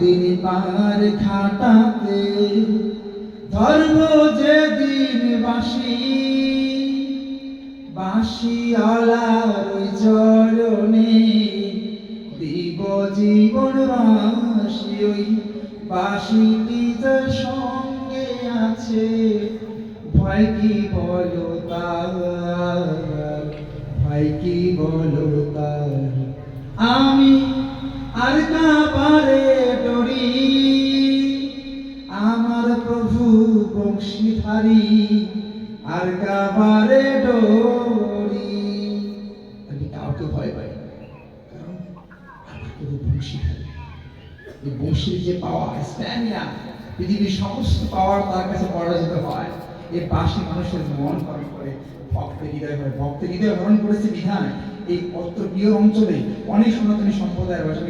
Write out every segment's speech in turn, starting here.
দিন পার খাটাতে ধর্ম যে দিন বাসি বাসি আলার ওই চরণে দিব জীবন বাসি ওই বাসিটি যার সঙ্গে আছে, ভয় কি বলো তার? ভয় কি বলো তার? আমি আর কাবারে ডরি। আমার প্রভু বংশীধারী, আর কাবারে ডরি। আমি কাউকে ভয় পাই প্রভু বংশীধারী। এই যে পাওয়ার স্ট্যামিনা, পৃথিবীর সমস্ত পাওয়ার তার কাছে পরাজিত হয়। এই বাসী মানুষের মন হরণ করে, ভক্তের হৃদয় হয়। ভক্তের হৃদয় হরণ করেছে বিধান। এই অত্র প্রিয় অঞ্চলে অনেক সনাতনী সম্প্রদায়ের বাসা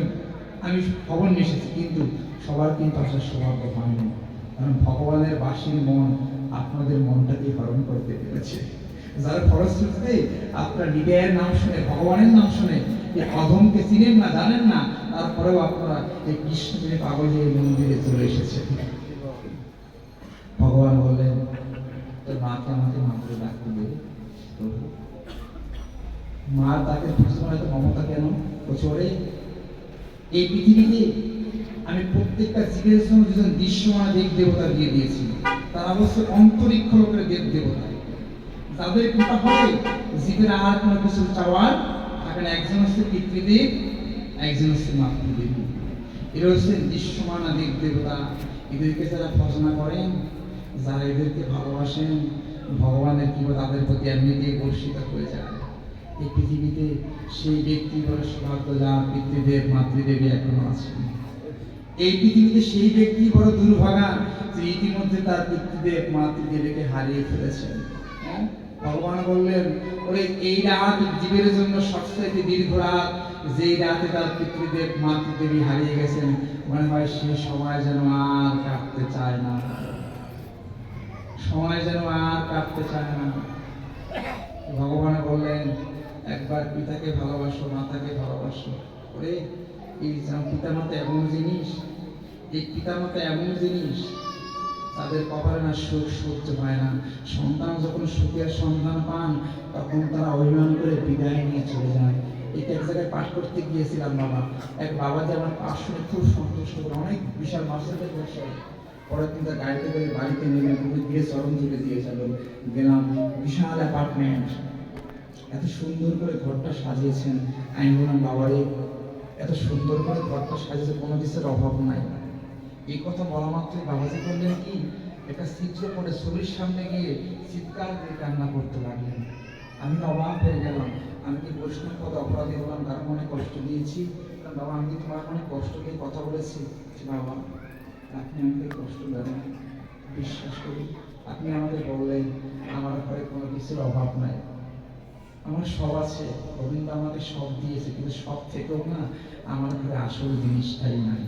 আমি খবর নিয়ে এসেছি, কিন্তু সবার কিন্তু আসার সৌভাগ্য হয়নি কারণ ভগবানের বাসীর মন আপনাদের মনটাকে হরণ করতে পেরেছে। যার ফলশ্রুতিতে আপনারা হৃদয়ের নাম শুনে, ভগবানের নাম শুনে এই অধমকে চিনেন না, জানেন না, তারপরেও আপনারা এই কৃষ্ণকে পাগল মন্দিরে চলে এসেছে ভগবান বললেন, তোর মাকে আমাকে মাত্রে ডাকতে দে প্রভু মা তাকে বুঝতে পারে তো মমতা কেন? বলছে এই পৃথিবীতে আমি প্রত্যেকটা জীবের সঙ্গে দুজন দৃশ্যমান দেব দেবতা দিয়ে দিয়েছি। তারা অবশ্য অন্তরিক্ষ লোকের দেব দেবতা। তাদের কৃপা হবে জীবের আর কোনো কিছু চাওয়ার থাকে না। একজন হচ্ছে পিতৃদেব, একজন হচ্ছে মাতৃদেব। এরা হচ্ছেন দৃশ্যমান দেব দেবতা। এদেরকে যারা ভজনা করেন, যারা এদেরকে ভালোবাসেন, ভগবানের কি তাদের প্রতি এমনিতেই বর্ষিত হয়ে যায়। এই পৃথিবীতে সেই ব্যক্তি বড় সৌভাগ্য যার পিতৃদেব মাতৃদেবী এখনও আছেন এই পৃথিবীতে সেই ব্যক্তি বড় দুর্ভাগা যে ইতিমধ্যে তার পিতৃদেব, মাতৃদেবীকে হারিয়ে ফেলেছেন। হ্যাঁ? ভগবান বললেন, ওরে, এই রাত জীবের জন্য সবচেয়ে দীর্ঘ রাত, যেই রাতে তার পিতৃদেব মাতৃদেবী হারিয়ে গেছেন, মনে হয় সে সময় যেন আর কাটতে চায় না। সময় যেন আর কাটতে চায় না। ভগবান বললেন একবার পিতাকে ভালোবাসো, মাতাকে ভালোবাসো। ওরে, এই পিতা মাতা এমন জিনিস, এই পিতা মাতা এমন জিনিস, তাদের কপালে না সুখ সহ্য হয় না। সন্তান যখন সুখের সন্ধান পান, তখন তারা অভিমান করে বিদায় নিয়ে চলে যায়। এটা এক জায়গায় পাঠ করতে গিয়েছিলাম বাবা। এক বাবা যে আমার পাঠ শুনে খুব সন্তুষ্ট অনেক বিশাল মাসের বসে। পরের দিন তার গাড়িতে করে বাড়িতে নিয়ে গিয়ে চরণ ধরে দিয়ে গেলাম বিশাল অ্যাপার্টমেন্ট। এত সুন্দর করে ঘরটা সাজিয়েছেন। আমি বললাম, বাবারে, এত সুন্দর করে ঘরটা সাজিয়েছে, কোনো কিছুর অভাব নাই। এই কথা বলা মাত্রই বাবাজি বললেন কি, একটা চিত্র পরে ছবির সামনে গিয়ে চিৎকার করে কান্না করতে লাগলেন। আমি অবাক হয়ে গেলাম। আমি কি বৈষ্ণব পদ অপরাধী হলাম তার মনে কষ্ট দিয়েছি? কারণ বাবা, আমি কি তোমার মনে কষ্ট দিয়ে কথা বলেছি? বাবা, আপনি আমাকে কষ্ট দেন বিশ্বাস করি, আপনি আমাদের বললেন, আমার ঘরে কোনো কিছুর অভাব নাই। আমার সব আছে, গোবিন্দ আমাকে সব দিয়েছে, কিন্তু সব থেকেও না আমার ঘরে আসল জিনিসটাই নাই।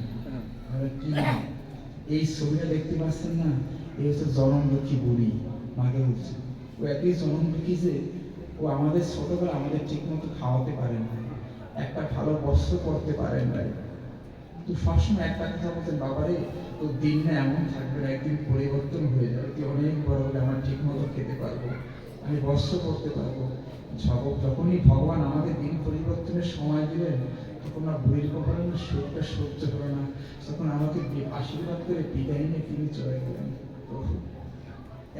কি এই ছবিটা দেখতে পাচ্ছেন না? এই হচ্ছে বুড়ি, মাকে বলছে। ও একই যে ও আমাদের ছোটবেলা আমাদের খাওয়াতে পারে না একটা ভালো বস্ত্র পরতে পারে না তো সবসময় একটা কথা বলতেন বাবারে, তোর দিন না এমন থাকবে একদিন পরিবর্তন হয়ে যাবে, তুই অনেক বড় হলে আমার ঠিক মতো খেতে পারব। আমি বস্ত্র করতে পারব। জগ- যখনই ভগবান আমাদের দিন পরিবর্তনের সময় দিলেন তখন আর না সুখটা সহ্য হলো না। তখন আমাকে আশীর্বাদ করে বিদায় নিয়ে তিনি চলে গেলেন।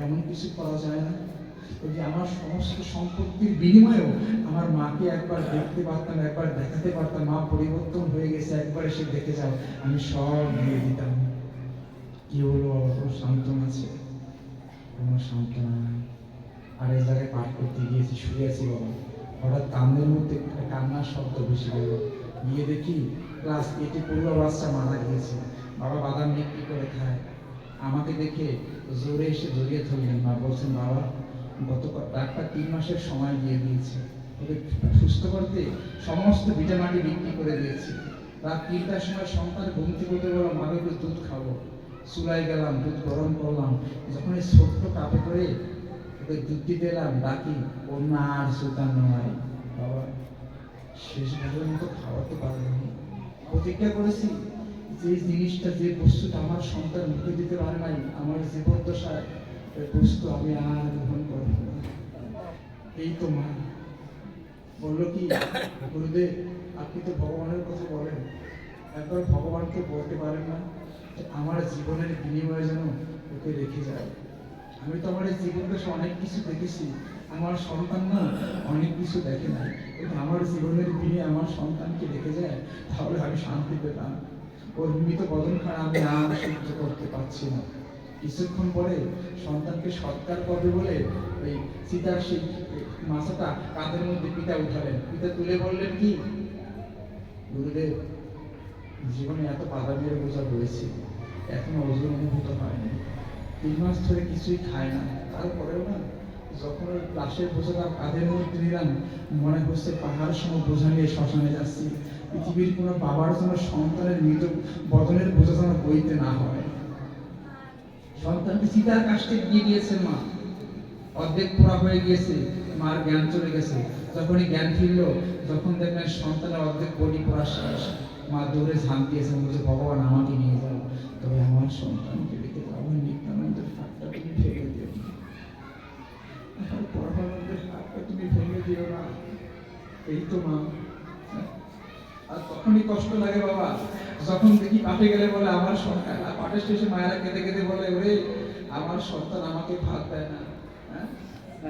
এমন কিছু করা যায় না। যে আমার সমস্ত সম্পত্তির বিনিময়েও আমার মাকে একবার দেখতে পারতাম, একবার দেখাতে পারতাম, মা পরিবর্তন হয়ে গেছে, একবার এসে দেখে যাও, আমি সব দিয়ে দিতাম কি হলো? কোনো সান্ত্বনা আছে। কোনো সান্ত্বনা আর এই জায়গায় পাঠ করতে গিয়েছি, শুয়ে আছি বাবা। হঠাৎ কান্দের মধ্যে কান্নার শব্দ ভেসে গেল। গিয়ে দেখি ক্লাস এটি পড়ুয়া বাচ্চা মারা গিয়েছে। বাবা বাদাম বিক্রি করে খায়। আমাকে দেখে জোরে এসে জড়িয়ে ধরলেন মা। বলছেন, বাবা গত ডাক্তার তিন মাসের সময় দিয়ে দিয়েছে। ওকে সুস্থ করতে সমস্ত ভিটামাটি বিক্রি করে দিয়েছে। রাত তিনটার সময় সন্তান ঘুম থেকে উঠে বললাম মাকে দুধ খাব। চুলায় গেলাম, দুধ গরম করলাম। যখন এই ছোট্ট কাপে করে ওকে দুধ দিতে বাকি অন্য আর সুতান নয়। বাবা, শেষ মতো খাওয়াতে পারলাম প্রতিজ্ঞা করেছি যে জিনিসটা, যে বস্তুটা আমার সন্তান মুখে দিতে পারে নাই, আমার জীবন দশায় ওই বস্তু আমি আর গ্রহণ করব এই তো মা। বলল কি, গুরুদেব, আপনি তো ভগবানের কথা বলেন। একবার ভগবানকে বলতে পারেন না আমার জীবনের বিনিময়ে যেন ওকে রেখে যায়। আমি তো আমার এই অনেক কিছু দেখেছি। আমার সন্তান না অনেক কিছু দেখে না কিন্তু আমার জীবনের বিনিময়ে আমার সন্তানকে দেখে যায়, তাহলে আমি শান্তি পেতাম। ওর মৃত বদন আমি আর সহ্য করতে পারছি না। কিছুক্ষণ পরে সন্তানকে সৎকার করবে বলে ওই সীতার সেই মাথাটা কাঁধের মধ্যে পিতা উঠালেন। পিতা তুলে বললেন কি, গুরুদেব, জীবনে এত বাধা মেরে বোঝা রয়েছে। এখনও ওজন অনুভূত হয়নি। তিন মাস ধরে কিছুই খায় না। তারপরেও না, যখন ওই লাশের বোঝাটা কাঁধের মধ্যে নিলাম, মনে হচ্ছে পাহাড় সম বোঝা নিয়ে শ্মশানে যাচ্ছি। পৃথিবীর কোনো বাবার জন্য সন্তানের মৃত বদনের বোঝা যেন বইতে না হয়। সন্তানকে সীতার কাছতে দিয়ে দিয়েছেন মা। অর্ধেক পোড়া হয়ে গিয়েছে, মার জ্ঞান চলে গেছে। যখনই জ্ঞান ফিরল, যখন দেখলেন সন্তানের অর্ধেক বডি পোড়া শেষ। মা দৌড়ে ঝাঁপ দিয়েছে বলছে, ভগবান আমাকে নিয়ে যাও। তবে আমার সন্তানকে রেখে আমার নিত্যানন্দের হাতটা তুমি ভেঙে দিও না। আমার পরমানন্দের হাতটা তুমি ভেঙে দিও না। এই তো মা। আর তখনই কষ্ট লাগে বাবা। যখন দেখি পাঠে গেলে বলে, আমার সন্তান আর পাঠে শেষে মায়েরা কেঁদে কেঁদে বলে, ওরে, আমার সন্তান আমাকে ভাত দেয় না। হ্যাঁ?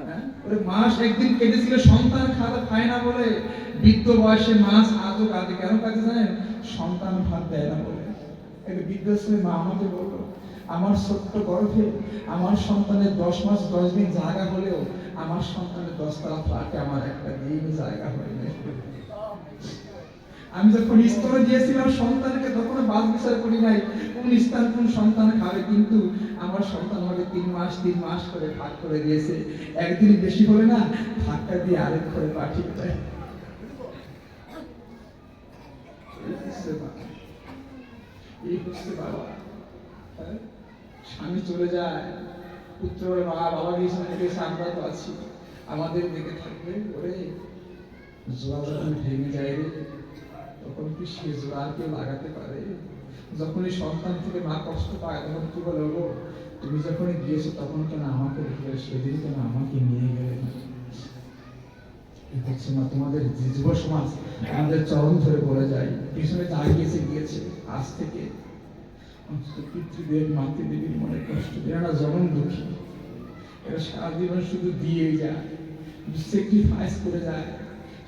হ্যাঁ? ওরে মাস একদিন কেঁদেছিল, সন্তান খাতা খায় না বলে, বৃদ্ধ বয়সে মাস আজও কাঁদে কেন কাঁদে জানেন? সন্তান ভাত দেয় না বলে। একটা বৃদ্ধাশ্রমে মা আমাকে বলল, আমার ছোট্ট গর্ভে আমার সন্তানের দশ মাস, দশ দিন জায়গা হলেও আমার সন্তানের দশতলা ফ্ল্যাটে আমার একটা দিন জায়গা হয়নি আমি যখন স্তরে দিয়েছিলাম সন্তানকে তখন বাস বিচার করি নাই। কোন স্থান, কোন সন্তান খাবে? কিন্তু আমার সন্তান আমাকে তিন মাস তিন মাস করে ভাগ করে দিয়েছে। একদিন বেশি হলে না ধাক্কা দিয়ে আরেক করে পাঠিয়ে দেয়। হচ্ছে বাবা। এই হচ্ছে বাবা হ্যাঁ? স্বামী চলে যায়। পুত্র মা বাবা গিয়েছে গেছে আমরা তো আছি আমাদের দিকে থাকবে, ওরে জোড়া যখন ভেঙে যায় রে, তখন কি সে জোড়া কেউ লাগাতে পারে? যখন এই সন্তান থেকে মা কষ্ট পায়, তখন কি বলে তুমি যখন গিয়েছো, তখন কেন আমাকে সেদিন কেন আমাকে নিয়ে গেলে না। হচ্ছে না, তোমাদের যুব সমাজ আমাদের চরণ ধরে বলে যায়, পিছনে যা গিয়েছে, আজ থেকে পিতৃদেব, মাতৃদেবীর মনে কষ্ট এরা যেমন দুঃখী, এরা শুধু দিয়ে যায় স্যাক্রিফাইস করে যায়।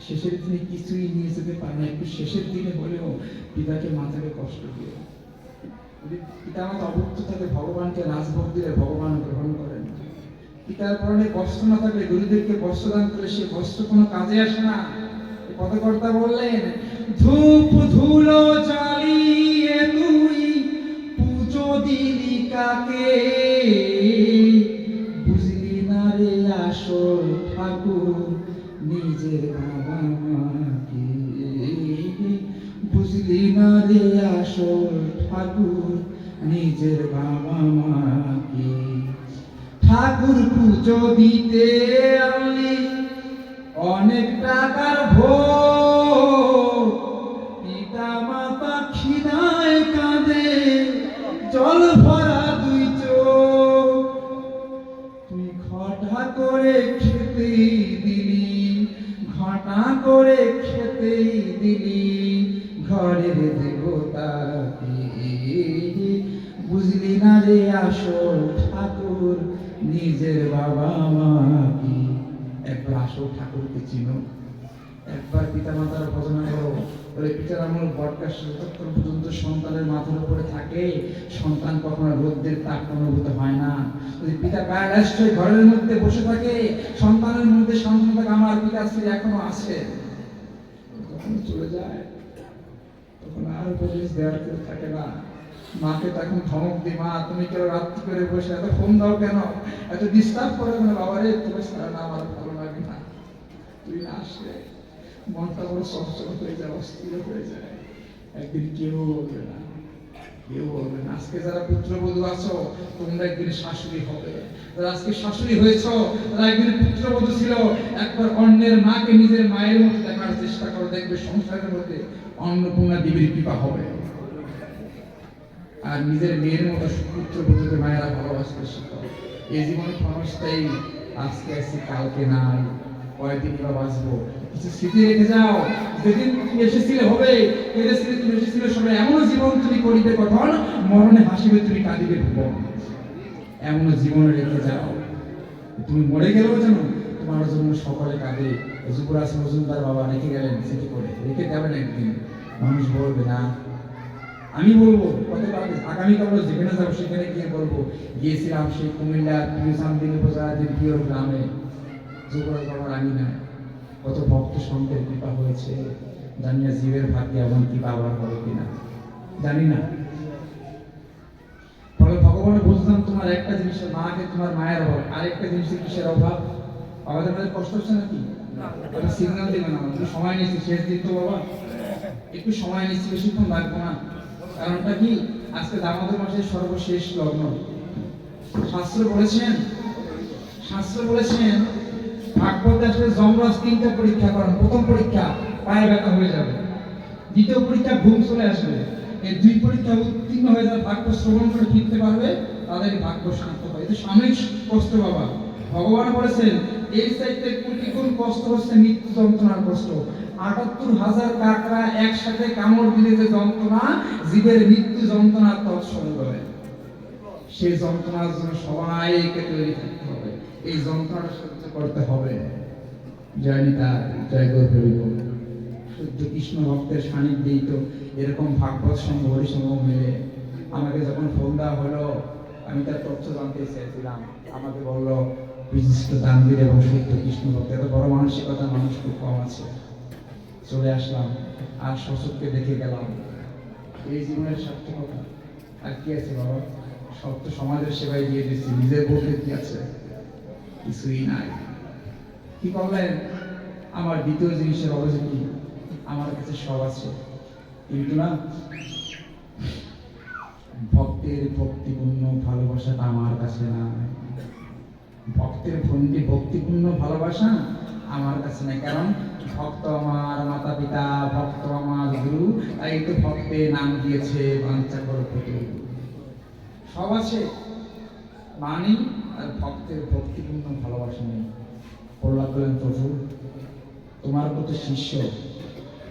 শেষের দিনে কিছুই নিয়ে যেতে পারে না, একটু শেষের দিনে হলেও পিতাকে মাতাকে কষ্ট দিয়ে। যদি পিতা মাতা অভুক্ত থাকে, ভগবানকে রাজভোগ দিলে ভগবান পিতার পরনে বস্ত্র না থাকলে গুরুদেবকে বস্ত্র দান করলে সে বস্ত্র কোনো কাজে আসে না। পদকর্তা বললেন, ধূপ ধুলো জ্বালিয়ে তুই পুজো দিলি কাকে? বুঝলি না রে আসল ঠাকুর নিজের বাবা মাকে বুঝলি না রে আসল ঠাকুর নিজের বাবা মাকে? ঠাকুর পুজো দিতে আনলি অনেক টাকার ভোগ। পিতা মাতা খিদায় কাঁদে, জল ভরা দুই চোখ। তুই ঘটা করে খেতে দিলি, ঘটা করে খেতে দিলি, ঘরের দেবতাকে বুঝলি না রে আসল ঠাকুর নিজের বাবা মাকে একবার আসল ঠাকুরকে চিনো। একবার পিতা মাতার ভজনা করো বলে, পিতার আমল বটকার যতক্ষণ পর্যন্ত সন্তানের মাথার উপরে থাকে। সন্তান কখনো রোদ্রের তাপ অনুভূত হয় না। যদি পিতা প্যারালাইজড হয়ে ঘরের মধ্যে বসে থাকে। সন্তানের মধ্যে সন্তান থাকে আমার পিতা স্ত্রী এখনও আছে। যখন চলে যায়। তখন আর উপদেশ দেওয়ার কেউ থাকে না। মাকে তখন ধমক দি, মা, তুমি কেন রাত্রি করে বসে এত ফোন দাও কেন? এত ডিস্টার্ব করে কেন? বাবা রে তুমি ছাড়া না, আমার ভালো লাগে না। তুই না আসলে মনটা বড় সচল হয়ে যায়, অস্থির হয়ে যায়। একদিন কেউ বলবে না, কেউ বলবে না, আজকে যারা পুত্রবধূ আছো, তোমরা একদিন শাশুড়ি হবে। আজকে শাশুড়ি হয়েছ, তারা একদিন পুত্রবধূ ছিল। একবার অন্যের মাকে নিজের মায়ের মতো দেখার চেষ্টা করো, দেখবে সংসারের মধ্যে অন্নপূর্ণা দেবীর কৃপা হবে। আর নিজের মেয়ের মতো পুত্র পুত্রকে মায়েরা ভালোবাসতে শিখো। এই জীবনে ক্ষণস্থায়ী আজকে আসছি কালকে নাই। কয়েকদিন বা বাঁচবো কিছু স্মৃতি রেখে যাও। যেদিন তুমি এসেছিলে, হবে। স্মৃতি তুমি এসেছিলে, সবাই এমন জীবন তুমি করিবে কখন? মরণে হাসিবে, তুমি কাঁদিবে ভুবন। এমন জীবন রেখে যাও। তুমি মরে গেলেও জানো, তোমার জন্য সকলে কাঁদে। যুবরাজ মজুমদার বাবা রেখে গেলেন চিঠি করে। রেখে যাবেন একদিন। মানুষ বলবে, না আমি বলব, কত কালকে আগামীকাল যেখানে যাব, সেখানে গিয়ে বলব, গিয়েছিলাম সেই কুমিল্লার প্রিয় উপজেলার প্রিয় গ্রামে। যুবরাজ বাবার আমি না কত ভক্ত সঙ্গের কৃপা হয়েছে। জানি না জীবের ভাগ্যে এমন কৃপা আবার হবে কিনা। জানি না। ফলে ভগবান বুঝলাম তোমার একটা জিনিসের মাকে তোমার মায়ের অভাব, আরেকটা জিনিসের কিসের অভাব? আমাদের মধ্যে কষ্ট হচ্ছে নাকি? সিগন্যাল দেবে না। সময় নিচ্ছি শেষ দিন তো বাবা। একটু সময় নিচ্ছি বেশিক্ষণ লাগবো না। কারণটা কি? আজকে দামোদর মাসের সর্বশেষ লগ্ন। শাস্ত্র বলেছেন শাস্ত্র বলেছেন, ভাগবত আসলে যমরাজ তিনটা পরীক্ষা করেন। প্রথম পরীক্ষা পায়ে ব্যথা হয়ে যাবে। দ্বিতীয় পরীক্ষা ঘুম চলে আসবে। এই দুই পরীক্ষা উত্তীর্ণ হয়ে যাবে ভাগ্য শ্রবণ করে ফিরতে পারবে তাদের ভাগ্য শান্ত হয়। এটা সাময়িক কষ্ট বাবা ভগবান বলেছেন, এই চাইতে কোটি গুণ কষ্ট হচ্ছে মৃত্যু যন্ত্রণার কষ্ট। আটাত্তর হাজার কাকড়া একসাথে কামড় দিলে যে যন্ত্রণা, জীবের মৃত্যু যন্ত্রণা তৎসঙ্গ বলে সেই যন্ত্রণার জন্য সবাইকে তৈরি থাকতে হবে। এই যন্ত্রণাটা সহ্য করতে হবে। জয় নিতা জয় গৌরব শুদ্ধ কৃষ্ণ ভক্তের সান্নিধ্যেই তো এরকম ভাগবত সঙ্গ, হরিসঙ্গ মিলে। আমাকে যখন ফোন দেওয়া হলো, আমি তার তথ্য জানতে চেয়েছিলাম। আমাকে বলল, বিশিষ্ট দানবীর এবং শুদ্ধ কৃষ্ণ ভক্ত, এত বড় মানসিকতা মানুষ খুব কম আছে। চলে আসলাম, আর শ্বশুরকে দেখে গেলাম। এই জীবনের সার্থকতা আর কি আছে বাবা? সব তো সমাজের সেবায় দিয়ে দিচ্ছি নিজের বলতে কি আছে? কিছুই নাই। কি করলেন? আমার দ্বিতীয় জিনিসের অবস্থা কি? আমার কাছে সব আছে। কিন্তু না, ভক্তের ভক্তিপূর্ণ ভালোবাসাটা আমার কাছে না। ভক্তের ভক্তিপূর্ণ ভালোবাসা আমার কাছে নাই। কারণ ভক্ত আমার মাতা পিতা ভক্ত আমার গুরু, তাই তো ভক্তের নাম দিয়েছে বাঞ্চা করপতি সব আছে। মানি আর ভক্তের ভক্তিপূর্ণ ভালোবাসা নেই। প্রহ্লাদ বলেন, প্রভু, তোমার মতো শিষ্য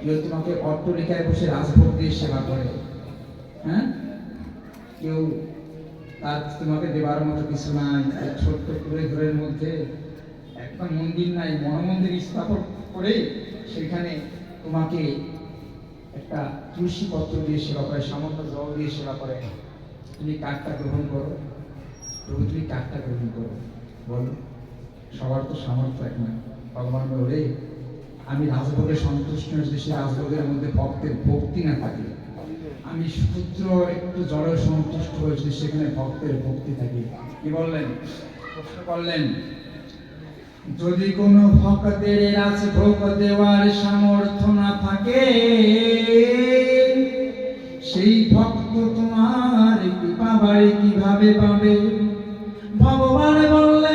কেউ তোমাকে অট্টলিকায় বসে রাজভোগ দিয়ে সেবা করে। হ্যাঁ? কেউ তার তোমাকে দেবার মতো কিছু নাই। ছোট্ট কুড়ে ঘরের মধ্যে একটা মন্দির নাই মনোমন্দির স্থাপন করে সেখানে তোমাকে একটা তুলসী পত্র দিয়ে সেবা করে, সামান্য জল দিয়ে সেবা করে। তুমি কাঠটা গ্রহণ করো। প্রভু, তুমি কাঠটা গ্রহণ করো। বলো, সবার তো সামর্থ্য এক না। ভগবান বলে, আমি রাজভোগে সন্তুষ্ট যদি সে রাজভোগের মধ্যে ভক্তের ভক্তি না থাকে। আমি সূত্র একটু জড় সন্তুষ্ট হয়েছি সেখানে ভক্তের ভক্তি থাকে। কি বললেন? প্রশ্ন করলেন। যদি কোনো ফকদের রাজভোগ দেওয়ার সামর্থ্য না থাকে, সেই ভক্ত তোমার কৃপা বাড়ি কীভাবে পাবে?